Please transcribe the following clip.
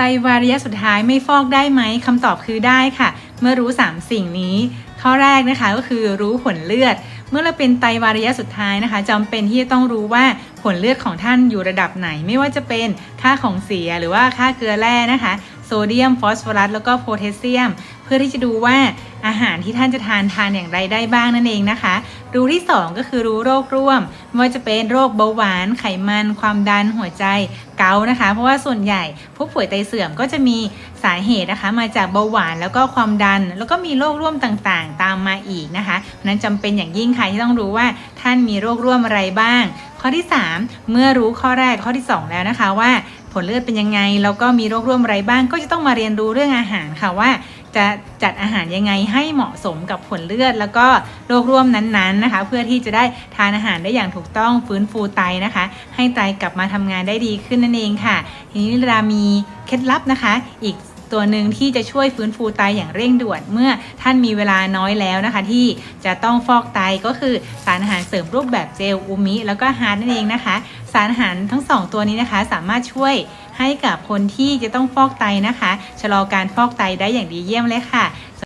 ไตวาระยะสุดท้ายไม่ฟอกได้ไหมคำตอบคือได้ค่ะ เมื่อรู้ 3 สิ่งนี้ ข้อแรกนะคะก็คือรู้ผลเลือด เมื่อเราเป็นไตวาระยะสุดท้ายนะคะจำเป็นที่จะต้องรู้ว่าผลเลือดของท่านอยู่ระดับไหน ไม่ว่าจะเป็นค่าของเสียหรือว่าค่าเกลือแร่นะคะ โซเดียม ฟอสฟอรัสแล้วก็โพแทสเซียม พื่อที่จะดูว่าอาหารที่ท่านจะทานทานอย่างไรได้บ้างนั่นเองนะคะ รู้ที่ 2 ก็คือรู้โรคร่วมไม่ว่าจะเป็นโรคเบาหวาน ไขมัน ความดันหัวใจเกานะคะ เพราะว่าส่วนใหญ่ผู้ป่วยไตเสื่อมก็จะมีสาเหตุนะคะ มาจากเบาหวานแล้วก็ความดัน แล้วก็มีโรคร่วมต่างๆ ตามมาอีกนะคะนั้นจำเป็นอย่างยิ่งค่ะที่ต้องรู้ว่าท่านมีโรคร่วมอะไรบ้าง ข้อที่ 3 เมื่อรู้ข้อแรกข้อที่ 2 แล้วนะคะว่า ผลเลือดเป็นยังไง แล้วก็มีโรคร่วมอะไรบ้าง ก็จะต้องมาเรียนรู้เรื่องอาหารค่ะว่า จะจัดอาหารยังไงให้เหมาะสมกับผลเลือด แล้วก็โรคร่วมนั้นๆนะคะ เพื่อที่จะได้ทานอาหารได้อย่างถูกต้องฟื้นฟูไตนะคะ ให้ไตกลับมาทำงานได้ดีขึ้นนั่นเองค่ะ ทีนี้เรามีเคล็ดลับนะคะ อีกตัวหนึ่งที่จะช่วยฟื้นฟูไตอย่างเร่งด่วน เมื่อท่านมีเวลาน้อยแล้วนะคะ ที่จะต้องฟอกไตก็คือสารอาหารเสริมรูปแบบเจลอูมิแล้วก็ฮาร์ดนั่นเองนะคะารอาหารทั้งสองตัวนี้นะคะ สามารถช่วยให้กับคนที่จะต้องฟอกไตนะคะ ชะลอการฟอกไตได้อย่างดีเยี่ยมเลยค่ะ